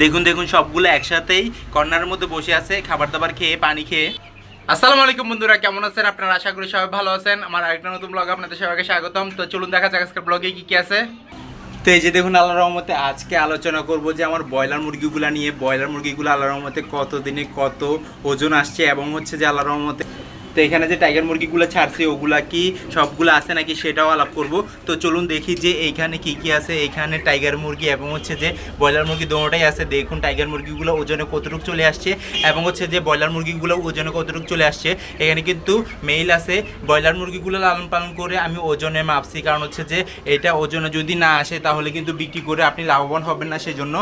দেখুন দেখুন, সবগুলো একসাথেই কর্নারের মধ্যে বসে আছে খাবার দাবার খেয়ে, পানি খেয়ে। আসসালামু আলাইকুম বন্ধুরা, কেমন আছেন? আপনারা আশা করি সবাই ভালো আছেন। আমার আরেকটা নতুন ব্লগ আপনাদের সবাইকে স্বাগতম। তো চলুন দেখা যাক আজকের ব্লগে কি কি আছে। তো এই যে দেখুন আল্লাহ রহমতে আজকে আলোচনা করব যে আমার ব্রয়লার মুরগিগুলো নিয়ে। ব্রয়লার মুরগিগুলো আল্লাহ রহমতে কত দিনে কত ওজন আসছে এবং হচ্ছে যে আল্লাহ রহমতে তো এখানে যে টাইগার মুরগিগুলো ছাড়ছে, ওগুলা কি সবগুলো আছে নাকি সেটাও আলাপ করব। তো চলুন দেখি যে এইখানে কি কি আছে। এখানে টাইগার মুরগি এবং হচ্ছে যে ব্রয়লার মুরগি দোনোটাই আছে। দেখুন টাইগার মুরগিগুলো ওজনে কতটুকু চলে আসছে এবং হচ্ছে যে ব্রয়লার মুরগিগুলো ওজনে কতটুকু চলে আসছে। এখানে কিন্তু মেইল আছে। ব্রয়লার মুরগিগুলো লালন পালন করে আমি ওজনে মাপছি। কারণ হচ্ছে যে এটা ওজনে যদি না আসে, তাহলে কিন্তু বিক্রি করে আপনি লাভবান হবেন না। সেজন্য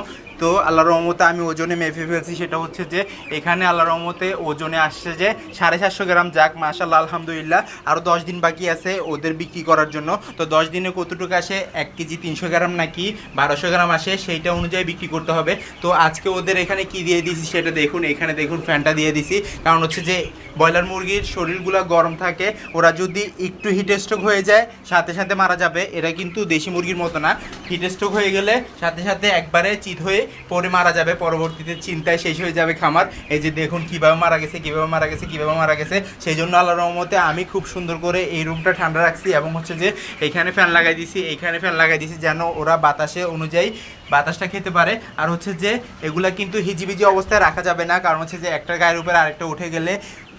তো আল্লাহ রহমতে আমি ওজনে মেপে ফেলছি, সেটা হচ্ছে যে এখানে আল্লাহ রহমতে ওজনে আসছে যে সাড়ে সাতশো গ্রাম যাক মাশাল্লাহ আলহামদুলিল্লাহ। আরও দশ দিন বাকি আছে ওদের বিক্রি করার জন্য। তো দশ দিনে কতটুকু আসে? এক কেজি তিনশো গ্রাম নাকি বারোশো গ্রাম আসে, সেইটা অনুযায়ী বিক্রি করতে হবে। তো আজকে ওদের এখানে কি দিয়ে দিয়েছি সেটা দেখুন, এখানে দেখুন ফ্যানটা দিয়ে দিছি। কারণ হচ্ছে যে ব্রয়লার মুরগির শরীরগুলো গরম থাকে, ওরা যদি একটু হিটস্ট্রোক হয়ে যায়, সাথে সাথে মারা যাবে। এরা কিন্তু দেশি মুরগির মতো না। হিটস্ট্রোক হয়ে গেলে সাথে সাথে একবারে চিত হয়ে পরে মারা যাবে, পরবর্তীতে চিন্তায় শেষ হয়ে যাবে খামার। এই যে দেখুন কীভাবে মারা গেছে, কীভাবে মারা গেছে, কীভাবে মারা গেছে, সেই জন্য আল্লাহ রহমতে আমি খুব সুন্দর করে এই রুমটা ঠান্ডা রাখছি এবং হচ্ছে যে এখানে ফ্যান লাগাই দিছি এইখানে ফ্যান লাগাই দিছি যেন ওরা বাতাসে অনুযায়ী বাতাসটা খেতে পারে। আর হচ্ছে যে এগুলা কিন্তু হিজিবিজি অবস্থায় রাখা যাবে না, কারণ হচ্ছে যে একটা গায়ের উপরে আরেকটা উঠে গেলে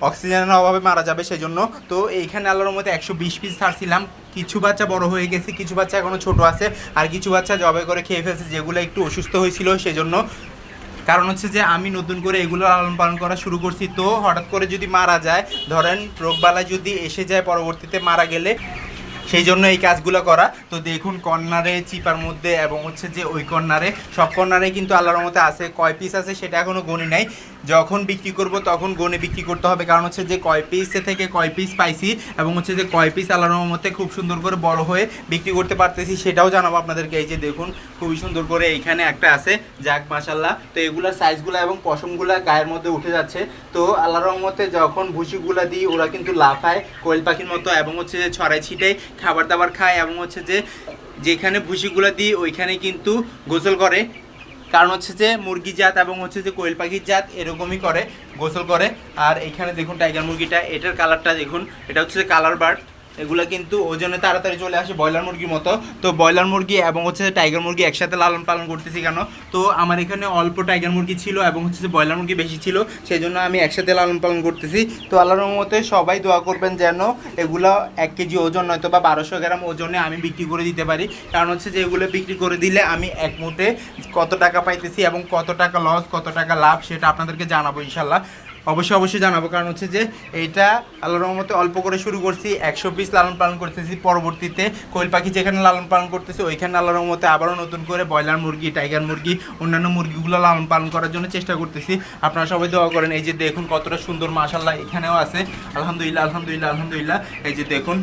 অক্সিজেনের অভাবে মারা যাবে সেই জন্য তো এইখানে আল্লাহর মধ্যে একশো বিশ পিস ছাড়ছিলাম। কিছু বাচ্চা বড় হয়ে গেছে, কিছু বাচ্চা এখনও ছোট আছে, আর কিছু বাচ্চা জবে করে খেয়ে ফেলছে যেগুলো একটু অসুস্থ হয়েছিল সেজন্য। কারণ হচ্ছে যে আমি নতুন করে এগুলো লালন পালন করা শুরু করছি, তো হঠাৎ করে যদি মারা যায়, ধরেন রোগবালা যদি এসে যায় পরবর্তীতে মারা গেলে সেই জন্য এই কাজগুলো করা। তো দেখুন, কর্নারে, চিপার মধ্যে এবং হচ্ছে যে ওই কর্নারে, সব কর্নারে কিন্তু আল্লাহর মতে আছে। কয় পিস আছে সেটা এখনও গণি নাই। যখন বিক্রি করব তখন গনে বিক্রি করতে হবে। কারণ হচ্ছে যে কয় পিসে থেকে কয় পিস পাইছি এবং হচ্ছে যে কয় পিস আল্লাহর মতে খুব সুন্দর করে বড় হয়ে বিক্রি করতে পারতেছি, সেটাও জানাব আপনাদেরকে। এই যে দেখুন, খুবই সুন্দর করে এইখানে একটা আছে। যাক মাসাল্লাহ তো এগুলার সাইজগুলো এবং পশমগুলা গায়ের মধ্যে উঠে যাচ্ছে। তো আল্লাহর রহমতে যখন ভুসিগুলা দিই, ওরা কিন্তু লাফায়, কোয়েল পাখির মতো এবং হচ্ছে যে ছড়াই ছিটাই খাবার দাবার খায় এবং হচ্ছে যে যেখানে ভুসিগুলো দিই, ওইখানে কিন্তু গোসল করে। কারণ হচ্ছে যে মুরগি জাত এবং হচ্ছে যে কোয়েল পাখির জাত এরকমই করে, গোসল করে। আর এখানে দেখুন টাইগার মুরগিটা, এটার কালারটা দেখুন, এটা হচ্ছে কালার বার্ড এগুলো কিন্তু ওজনে তাড়াতাড়ি চলে আসে ব্রয়লার মুরগির মতো। তো ব্রয়লার মুরগি এবং হচ্ছে টাইগার মুরগি একসাথে লালন পালন করতেছি কেন? তো আমার এখানে অল্প টাইগার মুরগি ছিল এবং হচ্ছে যে ব্রয়লার মুরগি বেশি ছিল সেই জন্য আমি একসাথে লালন পালন করতেছি। তো আল্লাহর মতে সবাই দোয়া করবেন যেন এগুলো এক কেজি ওজন নয়তো বা বারোশো গ্রাম ওজনে আমি বিক্রি করে দিতে পারি। কারণ হচ্ছে যে এগুলো বিক্রি করে দিলে আমি এক মুঠে কত টাকা পাইতেছি এবং কত টাকা লস কত টাকা লাভ সেটা আপনাদেরকে জানাব ইনশাল্লাহ অবশ্যই অবশ্যই জানাব। কারণ হচ্ছে যে এইটা আল্লাহর রহমতে অল্প করে শুরু করছি, একশো পিস লালন পালন করতেছি। পরবর্তীতে কোয়েল পাখি যেখানে লালন পালন করতেছি, ওইখানে আল্লাহর রহমতে আবারও নতুন করে ব্রয়লার মুরগি, টাইগার মুরগি, অন্যান্য মুরগিগুলো লালন পালন করার জন্য চেষ্টা করতেছি। আপনারা সবাই দোয়া করেন, এই যে দেখুন কতটা সুন্দর মাশাল্লাহ এখানেও আছে। আলহামদুলিল্লাহ আলহামদুলিল্লাহ আলহামদুলিল্লাহ। এই যে দেখুন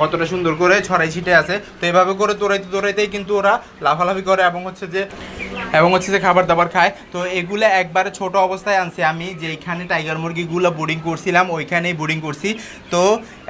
কতটা সুন্দর করে ছড়াই ছিটে আছে। তো এভাবে করে তোরাইতে তোরাইতেই কিন্তু ওরা লাফালাফি করে এবং হচ্ছে যে এবং হচ্ছে যে খাবার দাবার খায়। তো এগুলো একবারে ছোট অবস্থায় আনছি আমি যেখানে টাইগার মুরগিগুলো বোর্ডিং করছিলাম, ওইখানেই বোর্ডিং করছি। তো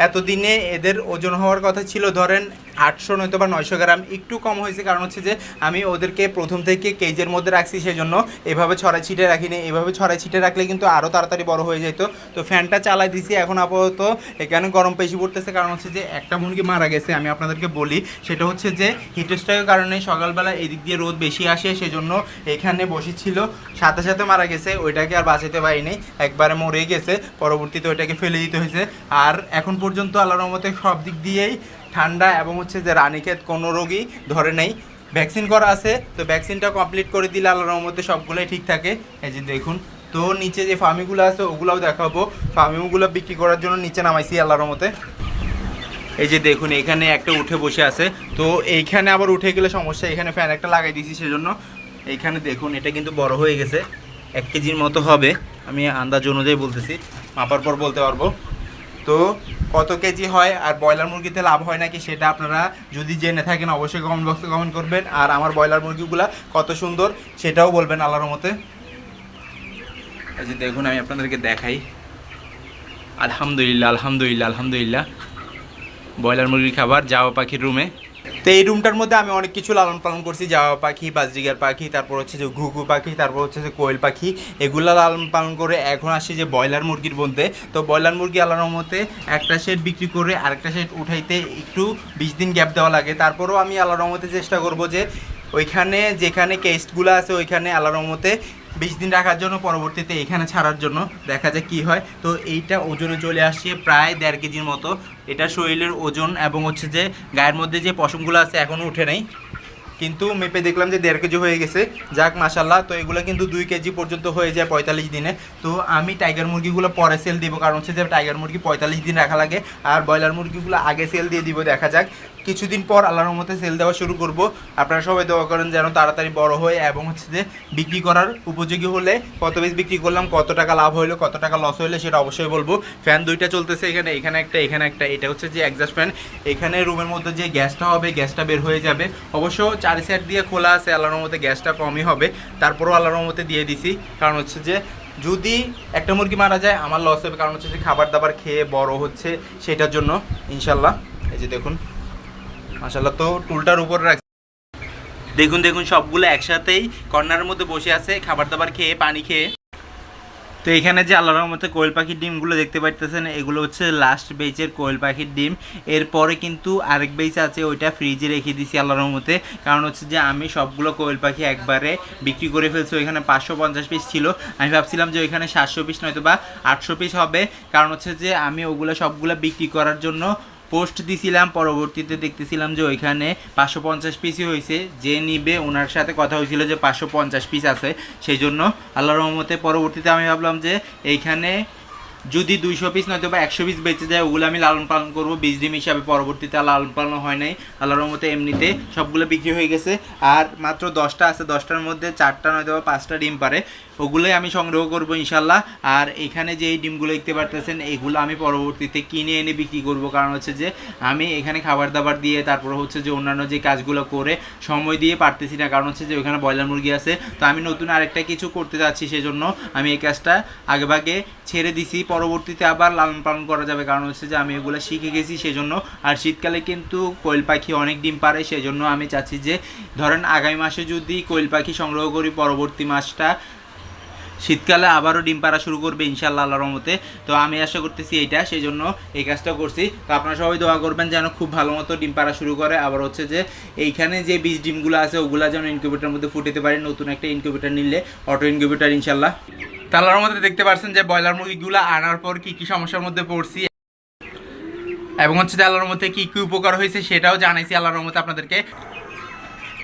এতদিনে এদের ওজন হওয়ার কথা ছিল, ধরেন আটশো নয়তো বা নয়শো গ্রাম একটু কম হয়েছে। কারণ হচ্ছে যে আমি ওদেরকে প্রথম থেকে কেজের মধ্যে রাখছি সেজন্য এভাবে ছড়াই ছিটে রাখিনি। এভাবে ছড়াই ছিটে রাখলে কিন্তু আরও তাড়াতাড়ি বড় হয়ে যেত। তো ফ্যানটা চালাই দিছি, এখন আপাতত এখানে গরম পেশি পড়তেছে। কারণ হচ্ছে যে একটা মুরগি মারা গেছে, আমি আপনাদেরকে বলি। সেটা হচ্ছে যে হিটস্ট্রোকের কারণে সকালবেলা এদিক দিয়ে রোদ বেশি আসে, সেজন্য এখানে বসেছিল। সাথে সাথে মারা গেছে, ওইটাকে আর বাঁচাতে পারিনি। একবারে মরে গেছে, পরবর্তীতে ওইটাকে ফেলে দিতে হয়েছে। আর এখন পর্যন্ত আল্লাহর মতে সব দিক দিয়েই ঠান্ডা এবং হচ্ছে যে রানীক্ষেত কোনো রোগী ধরে নেই। ভ্যাকসিন করা আছে, তো ভ্যাকসিনটা কমপ্লিট করে দিলে আল্লাহর মধ্যে সবগুলোই ঠিক থাকে। এই যে দেখুন, তো নিচে যে ফার্মিংগুলো আছে ওগুলোও দেখাবো। ফার্মিংগুলো বিক্রি করার জন্য নিচে নামাইছি আল্লাহর মতে এই যে দেখুন, এখানে একটা উঠে বসে আছে। তো এইখানে আবার উঠে গেলে সমস্যা, এখানে ফ্যান একটা লাগাই দিয়েছি সেজন্য। এইখানে দেখুন, এটা কিন্তু বড় হয়ে গেছে। এক কেজির মতো হবে। আমি আন্দাজ অনুযায়ী বলতেছি, মাপার পর বলতে পারব। তো কত কেজি হয় আর ব্রয়লার মুরগিতে লাভ হয় নাকি সেটা আপনারা যদি জেনে থাকেন অবশ্যই কমেন্ট বক্সে কমেন্ট করবেন। আর আমার ব্রয়লার মুরগিগুলা কত সুন্দর সেটাও বলবেন আল্লাহর মতে এই যে দেখুন, আমি আপনাদেরকে দেখাই। আলহামদুলিল্লাহ আলহামদুলিল্লাহ আলহামদুলিল্লাহ। ব্রয়লার মুরগির খাবার যাওয়া পাখির রুমে। তো এই রুমটার মধ্যে আমি অনেক কিছু লালন পালন করছি। জাওয়া পাখি বাজরিগার পাখি, তারপর হচ্ছে যে ঘুঘু পাখি, তারপর হচ্ছে যে কোয়েল পাখি, এগুলো লালন পালন করে এখন আসি যে ব্রয়লার মুরগির মধ্যে তো ব্রয়লার মুরগি আল্লাহর মতে একটা সেট বিক্রি করে আরেকটা সেট উঠাইতে একটু বিশ দিন গ্যাপ দেওয়া লাগে। তারপরও আমি আল্লাহর মতে চেষ্টা করব যে ওইখানে যেখানে কেস্টগুলো আছে, ওইখানে আল্লাহর মতে বিশ দিন রাখার জন্য, পরবর্তীতে এখানে ছাড়ার জন্য দেখা যায় কি হয়। তো এইটা ওজনে চলে আসছে প্রায় দেড় কেজির মতো। এটা শরীরের ওজন এবং হচ্ছে যে গায়ের মধ্যে যে পশমগুলো আছে এখনও উঠে নেই। কিন্তু মেপে দেখলাম যে দেড় কেজি হয়ে গেছে। যাক মাসাল্লাহ তো এগুলো কিন্তু দুই কেজি পর্যন্ত হয়ে যায় পঁয়তাল্লিশ দিনে। তো আমি টাইগার মুরগিগুলো পরে সেল দিব, কারণ হচ্ছে যে টাইগার মুরগি পঁয়তাল্লিশ দিন রাখা লাগে। আর ব্রয়লার মুরগিগুলো আগে সেল দিয়ে দিব, দেখা যাক। কিছুদিন পর আল্লাহর মতে সেল দেওয়া শুরু করব। আপনারা সবাই দোয়া করেন যেন তাড়াতাড়ি বড় হয় এবং হচ্ছে যে বিক্রি করার উপযোগী হলে কত পিস বিক্রি করলাম, কত টাকা লাভ হইল, কত টাকা লস হইলে সেটা অবশ্যই বলব। ফ্যান দুইটা চলতেছে এখানে এখানে একটা এখানে একটা, এটা হচ্ছে যে অ্যাডজাস্ট ফ্যান এখানে রুমের মধ্যে যে গ্যাসটা হবে গ্যাসটা বের হয়ে যাবে। অবশ্য চারি সাইড দিয়ে খোলা আছে, আল্লাহর মতে গ্যাসটা কমই হবে। তারপরও আল্লাহর মতে দিয়ে দিছি, কারণ হচ্ছে যে যদি একটা মুরগি মারা যায়, আমার লস হবে, কারণ হচ্ছে যে খাবার দাবার খেয়ে বড় হচ্ছে সেটার জন্য ইনশাল্লাহ এই যে দেখুন। মাশাল্লাহ তো টুলটার উপর রাখছি দেখুন দেখুন, সবগুলো একসাথেই কর্নারের মধ্যে বসে আছে খাবার দাবার খেয়ে, পানি খেয়ে। তো এখানে যে আল্লাহর রহমতে কোয়েল পাখির ডিমগুলো দেখতে পাইতেছেন, এগুলো হচ্ছে লাস্ট বেচের কোয়েল পাখির ডিম। এরপরে কিন্তু আরেক বেচ আছে, ওইটা ফ্রিজে রেখে দিছি আল্লাহর রহমতে। কারণ হচ্ছে যে আমি সবগুলো কোয়েল পাখি একবারে বিক্রি করে ফেলছি, ওইখানে পাঁচশো পঞ্চাশ পিস ছিল। আমি ভাবছিলাম যে ওইখানে সাতশো পিস নয়তো বা আটশো পিস হবে। কারণ হচ্ছে যে আমি ওগুলো সবগুলো বিক্রি করার জন্য পোস্ট দিছিলাম, পরবর্তীতে দেখতেছিলাম যে ওইখানে পাঁচশো পঞ্চাশ পিসই হয়েছে যে নিবে, ওনার সাথে কথা হয়েছিল যে পাঁচশো পঞ্চাশ পিস আছে। সেই জন্য আল্লাহ রহমতে পরবর্তীতে আমি ভাবলাম যে এইখানে যদি দুইশো পিস নয়তো বা একশো পিস বেঁচে যায়, ওগুলো আমি লালন পালন করব। বীজ ডিম হিসাবে পরবর্তীতে লালন পালন হয় নাই। আল্লাহর রহমতে এমনিতে সবগুলো বিক্রি হয়ে গেছে। আর মাত্র দশটা আছে। দশটার মধ্যে চারটা নয়তো বা পাঁচটা ডিম পারে। ওগুলোই আমি সংগ্রহ করব ইনশাল্লাহ। আর এখানে যে এই ডিমগুলো দেখতে পারতেছেন, এগুলো আমি পরবর্তীতে কিনে এনে বিক্রি করব। কারণ হচ্ছে যে, আমি এখানে খাবার দাবার দিয়ে তারপর হচ্ছে যে অন্যান্য যে কাজগুলো করে সময় দিয়ে পারতেছি না। কারণ হচ্ছে যে, ওখানে ব্রয়লার মুরগি আছে। তো আমি নতুন আরেকটা কিছু করতে যাচ্ছি সেজন্য আমি এই কাজটা আগেভাগে ছেড়ে দিছি। পরবর্তীতে আবার লালন পালন করা যাবে। কারণ হচ্ছে যে, আমি এগুলো শিখে গেছি সেজন্য। আর শীতকালে কিন্তু কোয়েল পাখি অনেক ডিম পারে সেজন্য আমি চাচ্ছি যে, ধরেন আগামী মাসে যদি কোয়েল পাখি সংগ্রহ করি, পরবর্তী মাসটা শীতকালে আবারও ডিম পাড়া শুরু করবে ইনশাল্লাহ আল্লাহর মতে তো আমি আশা করতেছি এইটা সেই জন্য এই কাজটা করছি। তো আপনারা সবাই দোয়া করবেন যেন খুব ভালো মতো ডিম পাড়া শুরু করে। আবার হচ্ছে যে এইখানে যে বীজ ডিমগুলো আছে, ওগুলো যেন ইনকিউবেটার মধ্যে ফুটেতে পারে, নতুন একটা ইনকিউবেটার নিলে অটো ইনকিউবেটার ইনশাল্লাহ তো আল্লাহর মধ্যে দেখতে পাচ্ছেন যে ব্রয়লার মুরগিগুলো আনার পর কি কি সমস্যার মধ্যে পড়ছি। এবং হচ্ছে যে আল্লাহর মধ্যে কী কী উপকার হয়েছে সেটাও জানাইছি আল্লাহর মধ্যে আপনাদেরকে।